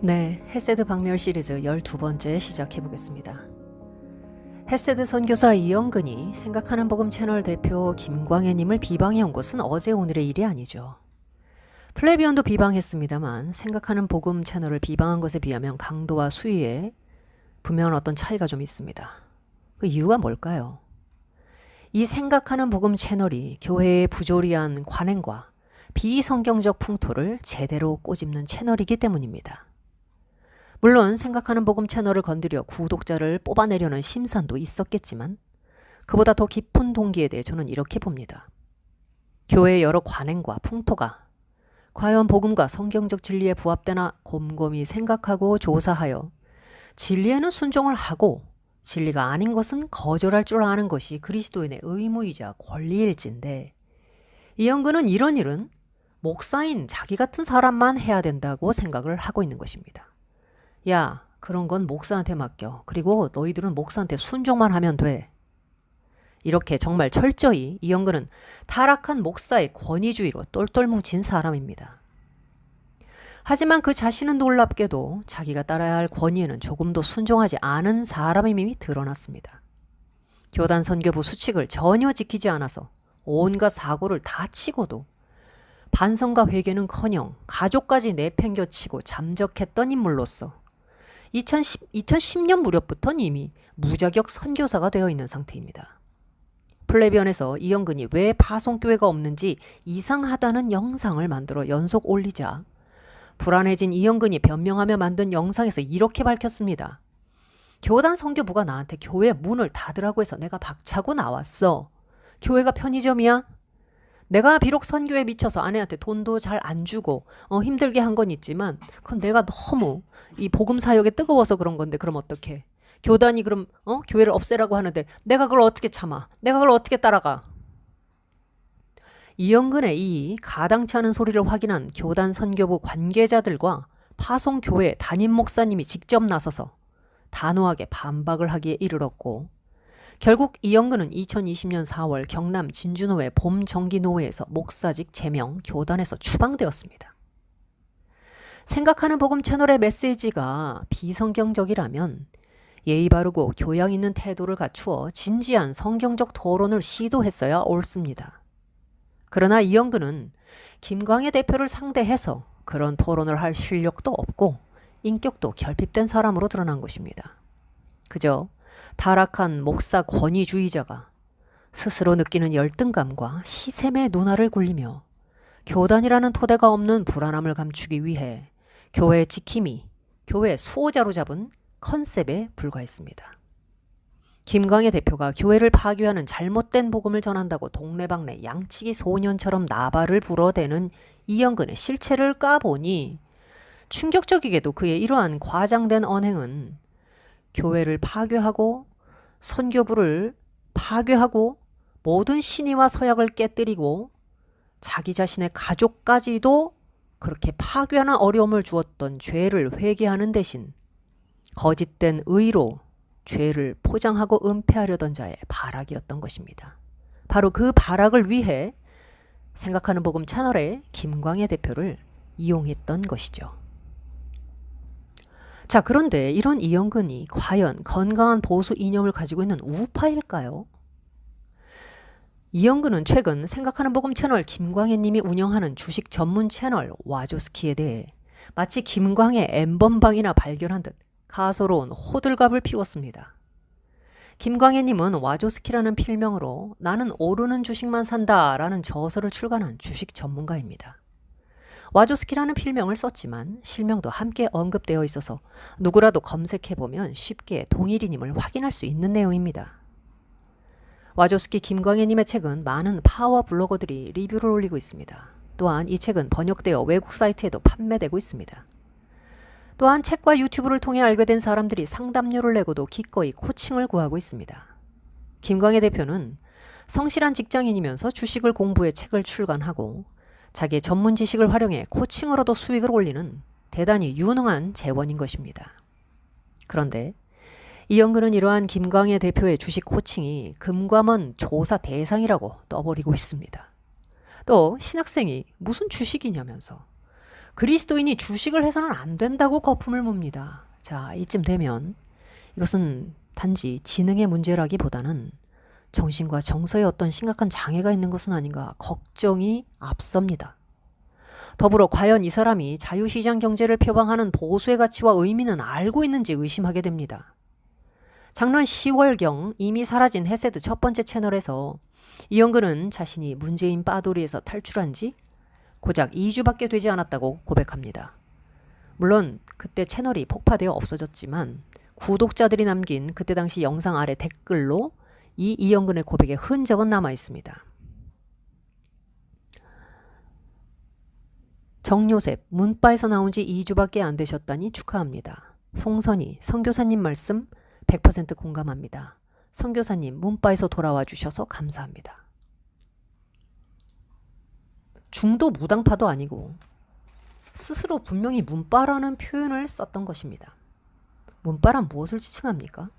네, 헤세드 박멸 시리즈 12번째 시작해 보겠습니다. 헤세드 선교사 이영근이 생각하는 복음 채널 대표 김광혜님을 비방해 온 것은 어제 오늘의 일이 아니죠. 플레비언도 비방했습니다만 생각하는 복음 채널을 비방한 것에 비하면 강도와 수위에 분명한 어떤 차이가 좀 있습니다. 그 이유가 뭘까요? 이 생각하는 복음 채널이 교회의 부조리한 관행과 비성경적 풍토를 제대로 꼬집는 채널이기 때문입니다. 물론 생각하는 복음 채널을 건드려 구독자를 뽑아내려는 심산도 있었겠지만 그보다 더 깊은 동기에 대해 저는 이렇게 봅니다. 교회의 여러 관행과 풍토가 과연 복음과 성경적 진리에 부합되나 곰곰이 생각하고 조사하여 진리에는 순종을 하고 진리가 아닌 것은 거절할 줄 아는 것이 그리스도인의 의무이자 권리일진데 이영근은 이런 일은 목사인 자기 같은 사람만 해야 된다고 생각을 하고 있는 것입니다. 야, 그런 건 목사한테 맡겨. 그리고 너희들은 목사한테 순종만 하면 돼. 이렇게 정말 철저히 이영근은 타락한 목사의 권위주의로 똘똘 뭉친 사람입니다. 하지만 그 자신은 놀랍게도 자기가 따라야 할 권위에는 조금도 순종하지 않은 사람임이 드러났습니다. 교단 선교부 수칙을 전혀 지키지 않아서 온갖 사고를 다 치고도 반성과 회개는커녕 가족까지 내팽겨치고 잠적했던 인물로서 2010, 2010년 무렵부터는 이미 무자격 선교사가 되어 있는 상태입니다. 플레비언에서 이영근이 왜 파송교회가 없는지 이상하다는 영상을 만들어 연속 올리자 불안해진 이영근이 변명하며 만든 영상에서 이렇게 밝혔습니다. 교단 선교부가 나한테 교회 문을 닫으라고 해서 내가 박차고 나왔어. 교회가 편의점이야? 내가 비록 선교에 미쳐서 아내한테 돈도 잘 안 주고 어, 힘들게 한 건 있지만 그건 내가 너무 이 복음 사역에 뜨거워서 그런 건데 그럼 어떡해? 교단이 그럼 어? 교회를 없애라고 하는데 내가 그걸 어떻게 참아? 내가 그걸 어떻게 따라가? 이영근의 이 가당치 않은 소리를 확인한 교단 선교부 관계자들과 파송교회 담임 목사님이 직접 나서서 단호하게 반박을 하기에 이르렀고 결국 이영근은 2020년 4월 경남 진주노회 봄정기노회에서 목사직 제명 교단에서 추방되었습니다. 생각하는 복음 채널의 메시지가 비성경적이라면 예의 바르고 교양 있는 태도를 갖추어 진지한 성경적 토론을 시도했어야 옳습니다. 그러나 이영근은 김광혜 대표를 상대해서 그런 토론을 할 실력도 없고 인격도 결핍된 사람으로 드러난 것입니다. 그저 타락한 목사 권위주의자가 스스로 느끼는 열등감과 시샘의 눈알을 굴리며 교단이라는 토대가 없는 불안함을 감추기 위해 교회의 지킴이, 교회 수호자로 잡은 컨셉에 불과했습니다. 김광혜 대표가 교회를 파괴하는 잘못된 복음을 전한다고 동네방네 양치기 소년처럼 나발을 불어대는 이영근의 실체를 까보니 충격적이게도 그의 이러한 과장된 언행은 교회를 파괴하고 선교부를 파괴하고 모든 신의와 서약을 깨뜨리고 자기 자신의 가족까지도 그렇게 파괴하는 어려움을 주었던 죄를 회개하는 대신 거짓된 의로 죄를 포장하고 은폐하려던 자의 발악이었던 것입니다. 바로 그 발악을 위해 생각하는 복음 채널의 김광혜 대표를 이용했던 것이죠. 자, 그런데 이런 이영근이 과연 건강한 보수 이념을 가지고 있는 우파일까요? 이영근은 최근 생각하는 복음 채널 김광혜 님이 운영하는 주식 전문 채널 와조스키에 대해 마치 김광혜 엠번방이나 발견한 듯 가소로운 호들갑을 피웠습니다. 김광혜 님은 와조스키라는 필명으로 나는 오르는 주식만 산다 라는 저서를 출간한 주식 전문가입니다. 와조스키라는 필명을 썼지만 실명도 함께 언급되어 있어서 누구라도 검색해보면 쉽게 동일인임을 확인할 수 있는 내용입니다. 와조스키 김광혜님의 책은 많은 파워 블로거들이 리뷰를 올리고 있습니다. 또한 이 책은 번역되어 외국 사이트에도 판매되고 있습니다. 또한 책과 유튜브를 통해 알게 된 사람들이 상담료를 내고도 기꺼이 코칭을 구하고 있습니다. 김광혜 대표는 성실한 직장인이면서 주식을 공부해 책을 출간하고 자기의 전문 지식을 활용해 코칭으로도 수익을 올리는 대단히 유능한 재원인 것입니다. 그런데 이영근은 이러한 김광혜 대표의 주식 코칭이 금감원 조사 대상이라고 떠버리고 있습니다. 또 신학생이 무슨 주식이냐면서 그리스도인이 주식을 해서는 안 된다고 거품을 뭅니다. 자, 이쯤 되면 이것은 단지 지능의 문제라기보다는 정신과 정서에 어떤 심각한 장애가 있는 것은 아닌가 걱정이 앞섭니다. 더불어 과연 이 사람이 자유시장 경제를 표방하는 보수의 가치와 의미는 알고 있는지 의심하게 됩니다. 작년 10월경 이미 사라진 헤세드 첫 번째 채널에서 이영근은 자신이 문재인 빠돌이에서 탈출한 지 고작 2주밖에 되지 않았다고 고백합니다. 물론 그때 채널이 폭파되어 없어졌지만 구독자들이 남긴 그때 당시 영상 아래 댓글로 이 이영근의 고백의 흔적은 남아 있습니다. 정요셉 문바에서 나온 지 2주밖에 안 되셨다니 축하합니다. 송선이 선교사님 말씀 100% 공감합니다. 선교사님 문바에서 돌아와 주셔서 감사합니다. 중도 무당파도 아니고 스스로 분명히 문바라는 표현을 썼던 것입니다. 문바란 무엇을 지칭합니까?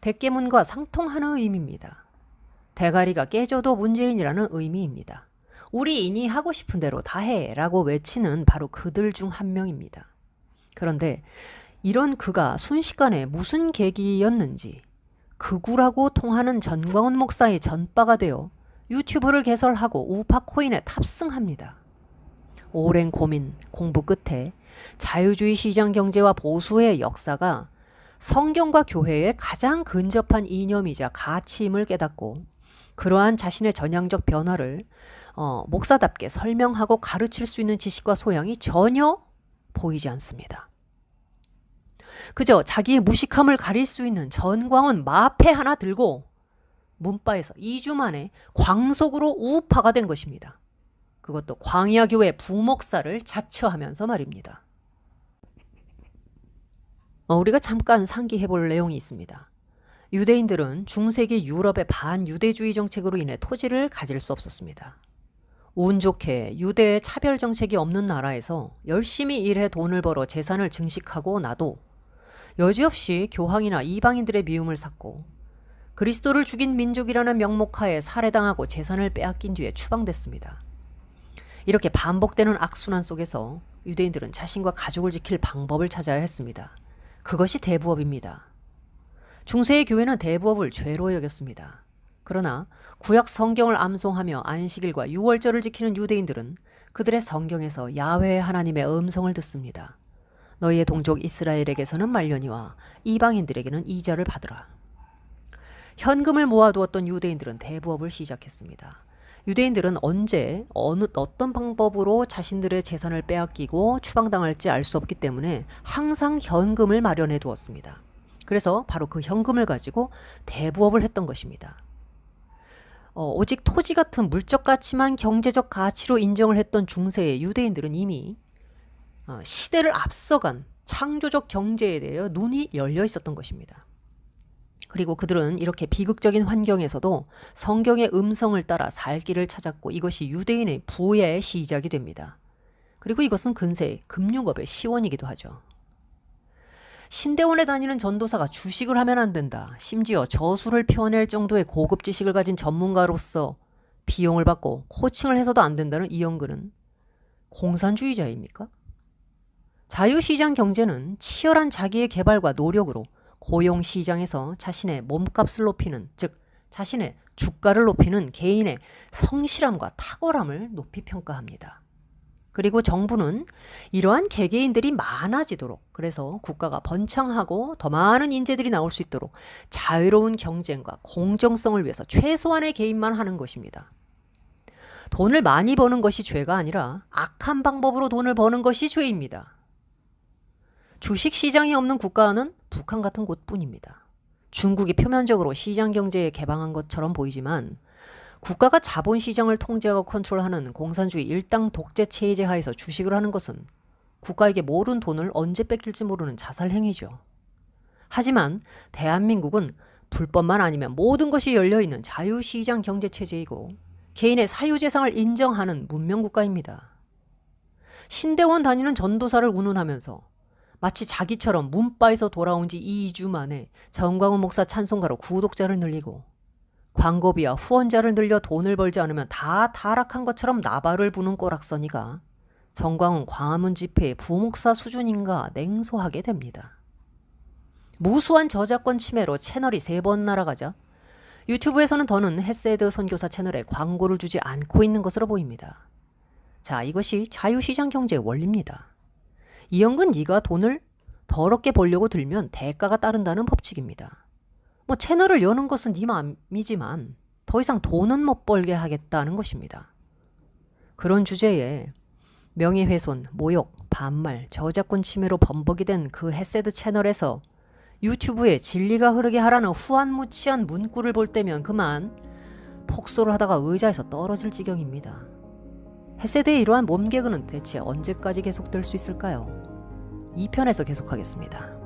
대깨문과 상통하는 의미입니다. 대가리가 깨져도 문재인이라는 의미입니다. 우리 인이 하고 싶은 대로 다 해 라고 외치는 바로 그들 중 한 명입니다. 그런데 이런 그가 순식간에 무슨 계기였는지 극우라고 통하는 전광훈 목사의 전빠가 되어 유튜브를 개설하고 우파 코인에 탑승합니다. 오랜 고민, 공부 끝에 자유주의 시장 경제와 보수의 역사가 성경과 교회의 가장 근접한 이념이자 가치임을 깨닫고 그러한 자신의 전향적 변화를 어, 목사답게 설명하고 가르칠 수 있는 지식과 소양이 전혀 보이지 않습니다. 그저 자기의 무식함을 가릴 수 있는 전광훈 마패 하나 들고 문바에서 2주 만에 광속으로 우파가 된 것입니다. 그것도 광야교회 부목사를 자처하면서 말입니다. 어, 우리가 잠깐 상기해 볼 내용이 있습니다. 유대인들은 중세기 유럽의 반유대주의 정책으로 인해 토지를 가질 수 없었습니다. 운 좋게 유대의 차별 정책이 없는 나라에서 열심히 일해 돈을 벌어 재산을 증식하고 나도 여지없이 교황이나 이방인들의 미움을 샀고 그리스도를 죽인 민족이라는 명목하에 살해당하고 재산을 빼앗긴 뒤에 추방됐습니다. 이렇게 반복되는 악순환 속에서 유대인들은 자신과 가족을 지킬 방법을 찾아야 했습니다. 그것이 대부업입니다. 중세의 교회는 대부업을 죄로 여겼습니다. 그러나 구약 성경을 암송하며 안식일과 유월절을 지키는 유대인들은 그들의 성경에서 야훼 하나님의 음성을 듣습니다. 너희의 동족 이스라엘에게서는 말년이와 이방인들에게는 이자를 받으라. 현금을 모아두었던 유대인들은 대부업을 시작했습니다. 유대인들은 언제 어느 어떤 방법으로 자신들의 재산을 빼앗기고 추방당할지 알 수 없기 때문에 항상 현금을 마련해 두었습니다. 그래서 바로 그 현금을 가지고 대부업을 했던 것입니다. 어, 오직 토지 같은 물적 가치만 경제적 가치로 인정을 했던 중세의 유대인들은 이미 어, 시대를 앞서간 창조적 경제에 대해 눈이 열려 있었던 것입니다. 그리고 그들은 이렇게 비극적인 환경에서도 성경의 음성을 따라 살 길을 찾았고 이것이 유대인의 부의 시작이 됩니다. 그리고 이것은 근세 금융업의 시원이기도 하죠. 신대원에 다니는 전도사가 주식을 하면 안 된다. 심지어 저수를 표현할 정도의 고급 지식을 가진 전문가로서 비용을 받고 코칭을 해서도 안 된다는 이영근은 공산주의자입니까? 자유시장 경제는 치열한 자기의 개발과 노력으로 고용 시장에서 자신의 몸값을 높이는 즉 자신의 주가를 높이는 개인의 성실함과 탁월함을 높이 평가합니다. 그리고 정부는 이러한 개개인들이 많아지도록 그래서 국가가 번창하고 더 많은 인재들이 나올 수 있도록 자유로운 경쟁과 공정성을 위해서 최소한의 개입만 하는 것입니다. 돈을 많이 버는 것이 죄가 아니라 악한 방법으로 돈을 버는 것이 죄입니다. 주식 시장이 없는 국가는 북한 같은 곳뿐입니다. 중국이 표면적으로 시장 경제에 개방한 것처럼 보이지만 국가가 자본 시장을 통제하고 컨트롤하는 공산주의 일당 독재 체제 하에서 주식을 하는 것은 국가에게 모른 돈을 언제 뺏길지 모르는 자살 행위죠. 하지만 대한민국은 불법만 아니면 모든 것이 열려 있는 자유 시장 경제 체제이고 개인의 사유 재산을 인정하는 문명 국가입니다. 신대원 다니는 전도사를 운운하면서 마치 자기처럼 문바에서 돌아온 지 2주 만에 정광훈 목사 찬송가로 구독자를 늘리고 광고비와 후원자를 늘려 돈을 벌지 않으면 다 타락한 것처럼 나발을 부는 꼬락서니가 정광훈 광화문 집회의 부목사 수준인가 냉소하게 됩니다. 무수한 저작권 침해로 채널이 세 번 날아가자 유튜브에서는 더는 헤세드 선교사 채널에 광고를 주지 않고 있는 것으로 보입니다. 자, 이것이 자유시장 경제의 원리입니다. 이영근 네가 돈을 더럽게 벌려고 들면 대가가 따른다는 법칙입니다. 뭐 채널을 여는 것은 네 맘이지만 더 이상 돈은 못 벌게 하겠다는 것입니다. 그런 주제에 명예훼손, 모욕, 반말, 저작권 침해로 범벅이 된 그 헤세드 채널에서 유튜브에 진리가 흐르게 하라는 후한무치한 문구를 볼 때면 그만 폭소를 하다가 의자에서 떨어질 지경입니다. 헤세드의 이러한 몸개그는 대체 언제까지 계속될 수 있을까요? 2편에서 계속하겠습니다.